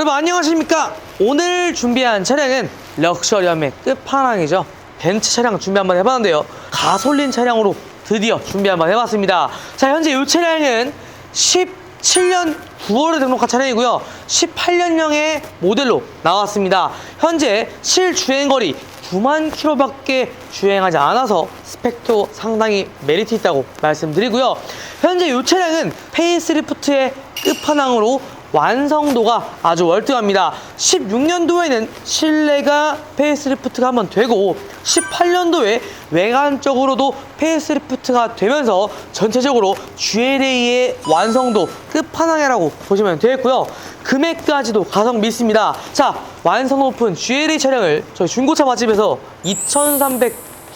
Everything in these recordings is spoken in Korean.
여러분 안녕하십니까? 오늘 준비한 차량은 럭셔리함의 끝판왕이죠. 벤츠 차량 준비 한번 해봤는데요. 가솔린 차량으로 드디어 준비 한번 해봤습니다. 자 현재 이 차량은 17년 9월에 등록한 차량이고요. 18년형의 모델로 나왔습니다. 현재 실주행거리 9만 킬로밖에 주행하지 않아서 스펙도 상당히 메리트 있다고 말씀드리고요. 현재 이 차량은 페이스리프트의 끝판왕으로 완성도가 아주 월등합니다. 16년도에는 실내가 페이스리프트가 한번 되고 18년도에 외관적으로도 페이스리프트가 되면서 전체적으로 GLA의 완성도 끝판왕이라고 보시면 되겠고요. 금액까지도 가성비 있습니다. 자, 완성 높은 GLA 차량을 저희 중고차 맛집에서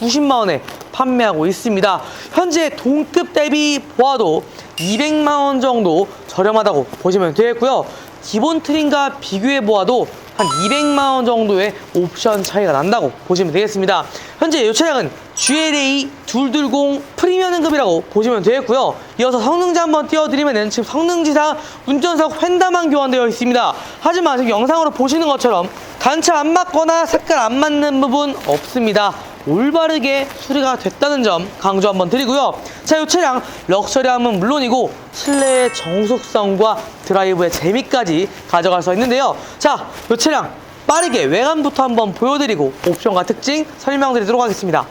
2,390만 원에 판매하고 있습니다. 현재 동급 대비 보아도 200만 원 정도 저렴하다고 보시면 되겠고요. 기본 트림과 비교해 보아도 한 200만 원 정도의 옵션 차이가 난다고 보시면 되겠습니다. 현재 이 차량은 GLA 220 프리미엄급이라고 보시면 되겠고요. 이어서 성능지 한번 띄워드리면은 지금 성능지상 운전석 횡단만 교환되어 있습니다. 하지만 지금 영상으로 보시는 것처럼 단차 안 맞거나 색깔 안 맞는 부분 없습니다. 올바르게 수리가 됐다는 점 강조 한번 드리고요. 자, 이 차량 럭셔리함은 물론이고 실내의 정숙성과 드라이브의 재미까지 가져갈 수 있는데요. 자, 이 차량 빠르게 외관부터 한번 보여드리고 옵션과 특징 설명드리도록 하겠습니다.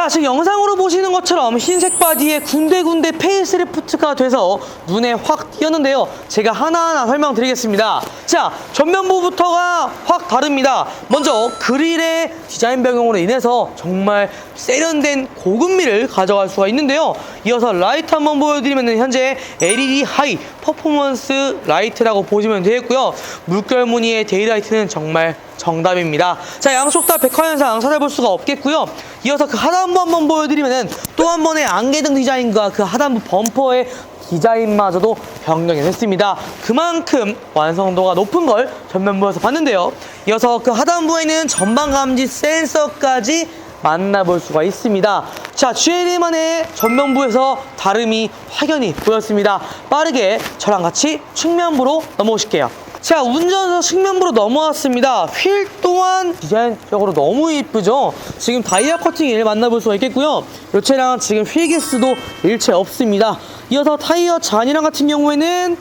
자, 지금 영상으로 보시는 것처럼 흰색 바디에 군데군데 페이스리프트가 돼서 눈에 확 띄었는데요. 제가 하나하나 설명드리겠습니다. 자, 전면부부터가 확 다릅니다. 먼저 그릴의 디자인 변경으로 인해서 정말 세련된 고급미를 가져갈 수가 있는데요. 이어서 라이트 한번 보여드리면 현재 LED 하이 퍼포먼스 라이트라고 보시면 되겠고요. 물결 무늬의 데이라이트는 정말 정답입니다. 자, 양쪽 다 백화현상 찾아볼 수가 없겠고요. 이어서 그 하단부 한번 보여드리면은 또 한 번의 안개등 디자인과 그 하단부 범퍼의 디자인마저도 변경이 됐습니다. 그만큼 완성도가 높은 걸 전면부에서 봤는데요. 이어서 그 하단부에는 전방 감지 센서까지 만나볼 수가 있습니다. 자, GLA만의 전면부에서 다름이 확연히 보였습니다. 빠르게 저랑 같이 측면부로 넘어오실게요. 자, 운전석 측면부로 넘어왔습니다. 휠 또한 디자인적으로 너무 이쁘죠? 지금 다이아 커팅을 만나볼 수가 있겠고요. 이 차량 지금 휠 개수도 일체 없습니다. 이어서 타이어 잔이랑 같은 경우에는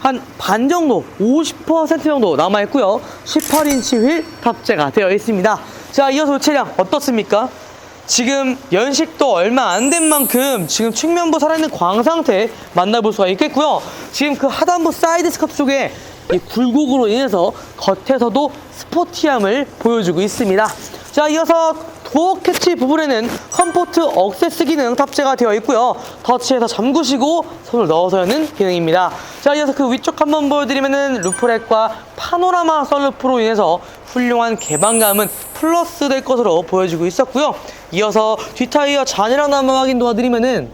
한 반 정도, 50% 정도 남아있고요. 18인치 휠 탑재가 되어 있습니다. 자, 이어서 이 차량 어떻습니까? 지금 연식도 얼마 안 된 만큼 지금 측면부 살아있는 광 상태 만나볼 수가 있겠고요. 지금 그 하단부 사이드 스커트 쪽에 이 굴곡으로 인해서 겉에서도 스포티함을 보여주고 있습니다. 자, 이어서 도어 캐치 부분에는 컴포트 억세스 기능 탑재가 되어 있고요. 터치해서 잠그시고 손을 넣어서 여는 기능입니다. 자, 이어서 그 위쪽 한번 보여드리면은 루프렉과 파노라마 썬루프로 인해서 훌륭한 개방감은 플러스 될 것으로 보여지고 있었고요. 이어서 뒷타이어 잔해랑 남아 확인 도와드리면은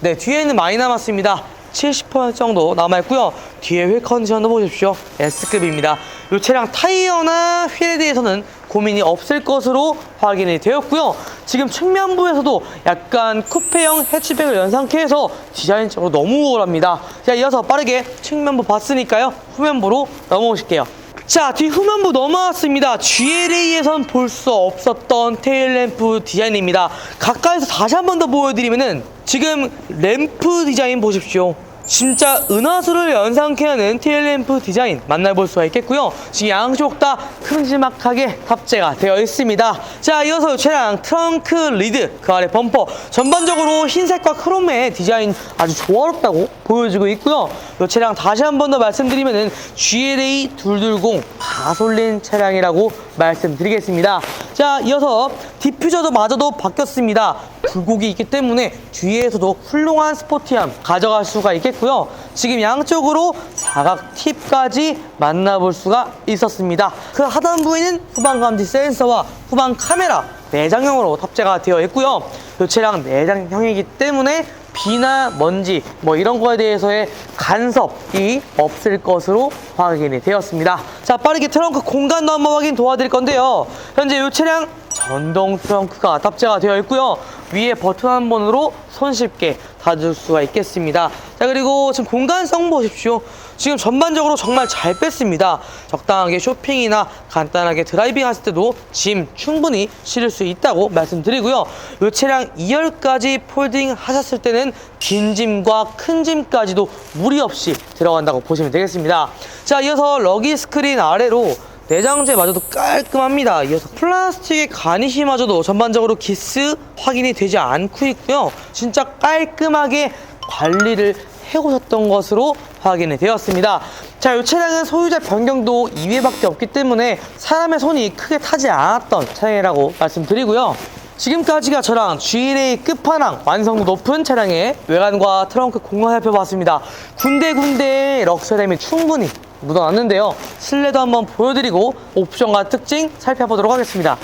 네, 뒤에는 많이 남았습니다. 70% 정도 남아있고요. 뒤에 휠 컨디션도 보십시오. S급입니다. 이 차량 타이어나 휠에 대해서는 고민이 없을 것으로 확인이 되었고요. 지금 측면부에서도 약간 쿠페형 해치백을 연상케 해서 디자인적으로 너무 우월합니다. 자, 이어서 빠르게 측면부 봤으니까요. 후면부로 넘어오실게요. 자, 뒤 후면부 넘어왔습니다. GLA에선 볼 수 없었던 테일 램프 디자인입니다. 가까이서 다시 한 번 더 보여드리면은 지금 램프 디자인 보십시오. 진짜 은하수를 연상케 하는 테일램프 디자인 만나볼 수가 있겠고요. 지금 양쪽 다 큼지막하게 탑재가 되어 있습니다. 자, 이어서 이 차량 트렁크 리드, 그 아래 범퍼 전반적으로 흰색과 크롬의 디자인 아주 조화롭다고 보여지고 있고요. 이 차량 다시 한 번 더 말씀드리면은 GLA 220 가솔린 차량이라고 말씀드리겠습니다. 자, 이어서 디퓨저도 마저도 바뀌었습니다. 굴곡이 있기 때문에 뒤에서도 훌륭한 스포티함 가져갈 수가 있겠고요. 지금 양쪽으로 사각 팁까지 만나볼 수가 있었습니다. 그 하단부에는 후방 감지 센서와 후방 카메라 내장형으로 탑재가 되어 있고요. 이 차량 내장형이기 때문에 비나 먼지 뭐 이런 거에 대해서의 간섭이 없을 것으로 확인이 되었습니다. 자 빠르게 트렁크 공간도 한번 확인 도와드릴 건데요. 현재 이 차량 전동 트렁크가 탑재가 되어 있고요. 위에 버튼 한 번으로 손쉽게 닫을 수가 있겠습니다. 자 그리고 지금 공간성 보십시오. 지금 전반적으로 정말 잘 뺐습니다. 적당하게 쇼핑이나 간단하게 드라이빙 하실 때도 짐 충분히 실을 수 있다고 말씀드리고요. 이 차량 2열까지 폴딩 하셨을 때는 긴 짐과 큰 짐까지도 무리 없이 들어간다고 보시면 되겠습니다. 자 이어서 러기 스크린 아래로 내장재마저도 깔끔합니다. 이어서 플라스틱의 가니시마저도 전반적으로 기스 확인이 되지 않고 있고요. 진짜 깔끔하게 관리를 해오셨던 것으로 확인이 되었습니다. 자, 이 차량은 소유자 변경도 2회밖에 없기 때문에 사람의 손이 크게 타지 않았던 차량이라고 말씀드리고요. 지금까지가 저랑 GLA 끝판왕 완성도 높은 차량의 외관과 트렁크 공간 살펴봤습니다. 군데군데 럭셔리함이 충분히 묻어났는데요. 실내도 한번 보여드리고 옵션과 특징 살펴보도록 하겠습니다.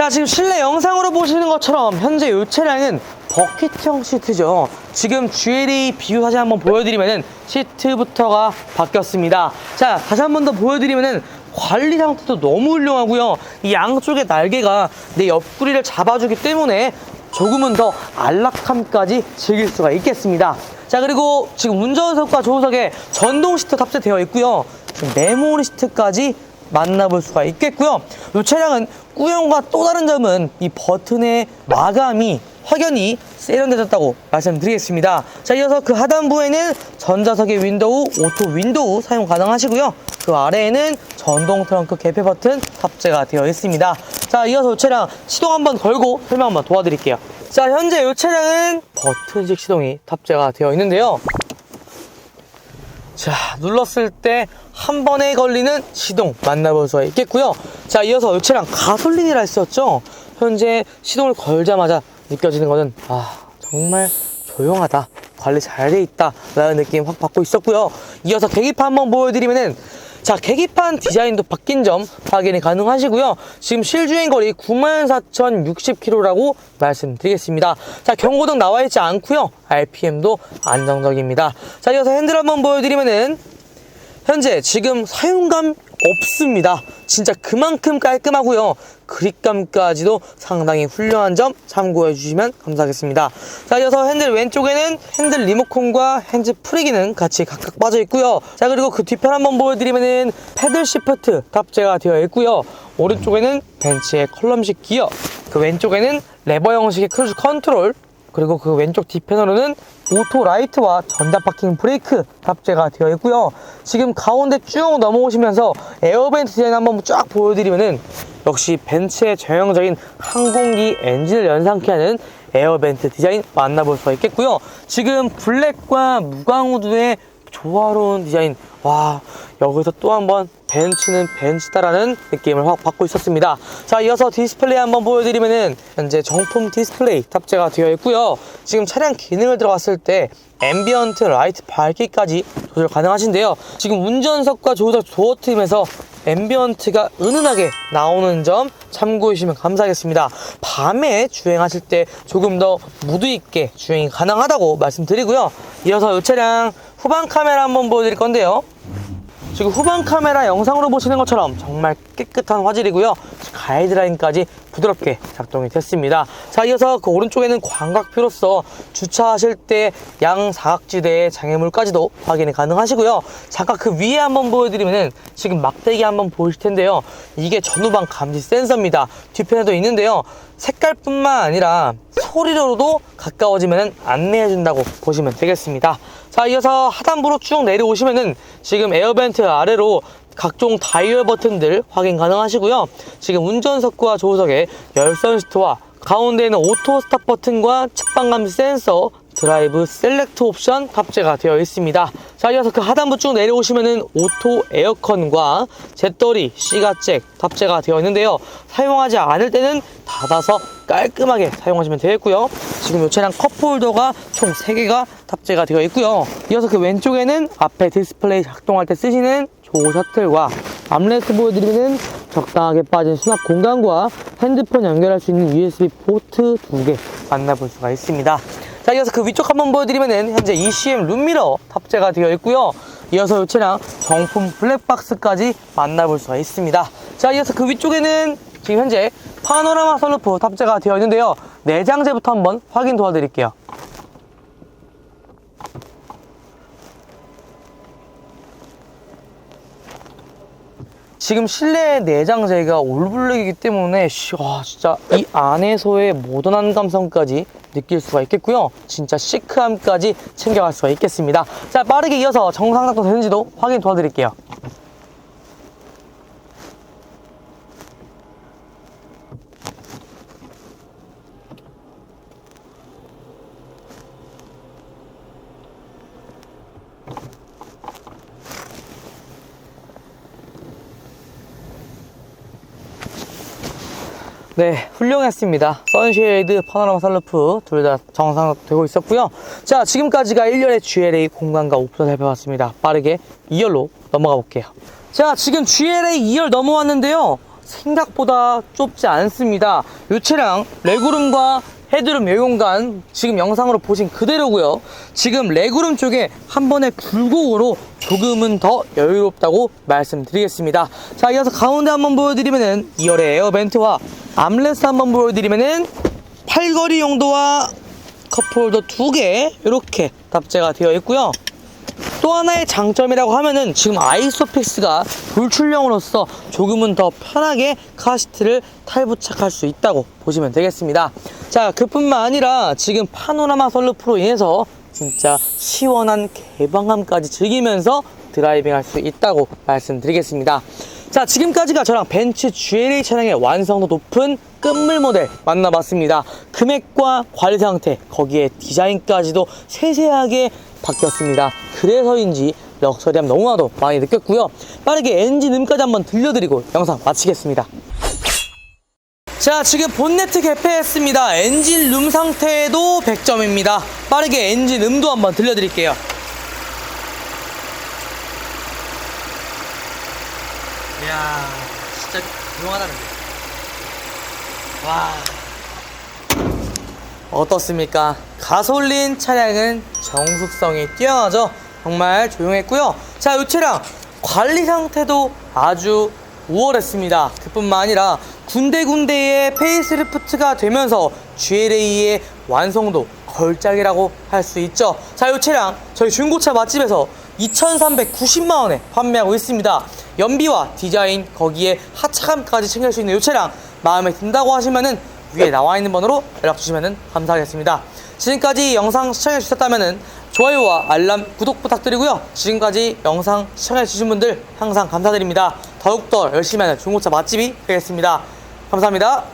자 지금 실내 영상으로 보시는 것처럼 현재 이 차량은 버킷형 시트죠. 지금 GLA 비교 사진 한번 보여드리면은 시트부터가 바뀌었습니다. 자 다시 한번 더 보여드리면은 관리 상태도 너무 훌륭하고요. 이 양쪽의 날개가 내 옆구리를 잡아주기 때문에 조금은 더 안락함까지 즐길 수가 있겠습니다. 자 그리고 지금 운전석과 조수석에 전동 시트 탑재되어 있고요. 메모리 시트까지 만나볼 수가 있겠고요. 이 차량은 꾸용과 또 다른 점은 이 버튼의 마감이 확연히 세련되졌다고 말씀드리겠습니다. 자, 이어서 그 하단부에는 전자석의 윈도우, 오토 윈도우 사용 가능하시고요. 그 아래에는 전동 트렁크 개폐 버튼 탑재가 되어 있습니다. 자, 이어서 이 차량 시동 한번 걸고 설명 한번 도와드릴게요. 자, 현재 이 차량은 버튼식 시동이 탑재가 되어 있는데요. 자, 눌렀을 때 한 번에 걸리는 시동 만나볼 수가 있겠고요. 자, 이어서 이 차량 가솔린이라 했었죠? 현재 시동을 걸자마자 느껴지는 것은 아, 정말 조용하다. 관리 잘 돼 있다. 라는 느낌 확 받고 있었고요. 이어서 계기판 한번 보여드리면은 자, 계기판 디자인도 바뀐 점 확인이 가능하시고요. 지금 실주행 거리 94,060km라고 말씀드리겠습니다. 자, 경고등 나와 있지 않고요. RPM도 안정적입니다. 자, 이어서 핸들 한번 보여드리면은 현재 지금 사용감 없습니다. 진짜 그만큼 깔끔하고요. 그립감까지도 상당히 훌륭한 점 참고해 주시면 감사하겠습니다. 자, 이어서 핸들 왼쪽에는 핸들 리모컨과 핸즈 프리 기능 같이 각각 빠져 있고요. 자, 그리고 그 뒤편 한번 보여드리면은 패들 시프트 탑재가 되어 있고요. 오른쪽에는 벤츠의 컬럼식 기어, 그 왼쪽에는 레버 형식의 크루즈 컨트롤, 그리고 그 왼쪽 뒤편으로는 오토 라이트와 전자 파킹 브레이크 탑재가 되어 있고요. 지금 가운데 쭉 넘어오시면서 에어벤트 디자인 한번 쫙 보여드리면은 역시 벤츠의 전형적인 항공기 엔진을 연상케 하는 에어벤트 디자인 만나볼 수가 있겠고요. 지금 블랙과 무광우드의 조화로운 디자인 와 여기서 또 한번 벤츠는 벤츠다라는 느낌을 확 받고 있었습니다 자 이어서 디스플레이 한번 보여드리면은 현재 정품 디스플레이 탑재가 되어 있고요 지금 차량 기능을 들어갔을 때 앰비언트 라이트 밝기까지 조절 가능하신데요 지금 운전석과 조수석 도어 트림에서 앰비언트가 은은하게 나오는 점 참고해 주시면 감사하겠습니다. 밤에 주행하실 때 조금 더 무드 있게 주행이 가능하다고 말씀드리고요. 이어서 이 차량 후방 카메라 한번 보여드릴 건데요. 지금 후방 카메라 영상으로 보시는 것처럼 정말 깨끗한 화질이고요. 가이드라인까지 부드럽게 작동이 됐습니다. 자, 이어서 그 오른쪽에는 광각표로서 주차하실 때 양 사각지대의 장애물까지도 확인이 가능하시고요. 잠깐 그 위에 한번 보여드리면은 지금 막대기 한번 보이실 텐데요. 이게 전후방 감지 센서입니다. 뒤편에도 있는데요. 색깔뿐만 아니라 소리로도 가까워지면 안내해준다고 보시면 되겠습니다. 자, 이어서 하단부로 쭉 내려오시면은 지금 에어벤트 아래로 각종 다이얼 버튼들 확인 가능하시고요. 지금 운전석과 조수석에 열선 시트와 가운데에는 오토 스탑 버튼과 측방 감지 센서 드라이브 셀렉트 옵션 탑재가 되어 있습니다. 자, 이어서 그 하단부 쭉 내려오시면은 오토 에어컨과 잿더리, 시가잭 탑재가 되어 있는데요. 사용하지 않을 때는 닫아서 깔끔하게 사용하시면 되겠고요. 지금 이 차량 컵홀더가 총 3개가 탑재가 되어 있고요. 이어서 그 왼쪽에는 앞에 디스플레이 작동할 때 쓰시는 조 셔틀과 암레스 보여드리면 적당하게 빠진 수납 공간과 핸드폰 연결할 수 있는 USB 포트 두 개 만나볼 수가 있습니다. 자, 이어서 그 위쪽 한번 보여드리면은 현재 ECM 룸미러 탑재가 되어 있고요. 이어서 이 차량 정품 블랙박스까지 만나볼 수가 있습니다. 자, 이어서 그 위쪽에는 지금 현재 파노라마 선루프 탑재가 되어 있는데요. 내장재부터 한번 확인 도와드릴게요. 지금 실내 내장재가 올블랙이기 때문에 씨, 와 진짜 이 안에서의 모던한 감성까지 느낄 수가 있겠고요. 진짜 시크함까지 챙겨갈 수가 있겠습니다. 자 빠르게 이어서 정상 작동 되는지도 확인 도와드릴게요. 네, 훌륭했습니다. 선쉐이드, 파노라마 살루프 둘 다 정상되고 있었고요. 자, 지금까지가 1열의 GLA 공간과 옵션 살펴봤습니다. 빠르게 2열로 넘어가 볼게요. 자, 지금 GLA 2열 넘어왔는데요. 생각보다 좁지 않습니다. 이 차량 레그룸과 헤드룸 외공간 지금 영상으로 보신 그대로고요. 지금 레그룸 쪽에 한 번의 굴곡으로 조금은 더 여유롭다고 말씀드리겠습니다. 자, 이어서 가운데 한번 보여드리면은 2열의 에어벤트와 암레스 한번 보여드리면은 팔걸이 용도와 컵홀더 두 개 이렇게 탑재가 되어 있고요. 또 하나의 장점이라고 하면은 지금 아이소픽스가 돌출형으로서 조금은 더 편하게 카시트를 탈부착할 수 있다고 보시면 되겠습니다. 자, 그뿐만 아니라 지금 파노라마 선루프로 인해서 진짜 시원한 개방감까지 즐기면서 드라이빙 할 수 있다고 말씀드리겠습니다. 자, 지금까지가 저랑 벤츠 GLA 차량의 완성도 높은 끝물 모델 만나봤습니다. 금액과 관리 상태, 거기에 디자인까지도 세세하게 바뀌었습니다. 그래서인지 럭셔리함 너무나도 많이 느꼈고요. 빠르게 엔진 음까지 한번 들려드리고 영상 마치겠습니다. 자, 지금 본네트 개폐했습니다. 엔진 룸 상태도 100점입니다. 빠르게 엔진 음도 한번 들려드릴게요. 이야, 진짜 조용하다는데. 와. 어떻습니까? 가솔린 차량은 정숙성이 뛰어나죠? 정말 조용했고요. 자, 이 차량 관리 상태도 아주 우월했습니다. 그뿐만 아니라 군데군데에 페이스리프트가 되면서 GLA의 완성도 걸작이라고 할 수 있죠. 자, 이 차량 저희 중고차 맛집에서 2,390만 원에 판매하고 있습니다. 연비와 디자인 거기에 하차감까지 챙길 수 있는 이 차량 마음에 든다고 하시면은 위에 나와 있는 번호로 연락 주시면 감사하겠습니다. 지금까지 영상 시청해 주셨다면 좋아요와 알람, 구독 부탁드리고요. 지금까지 영상 시청해 주신 분들 항상 감사드립니다. 더욱더 열심히 하는 중고차 맛집이 되겠습니다. 감사합니다.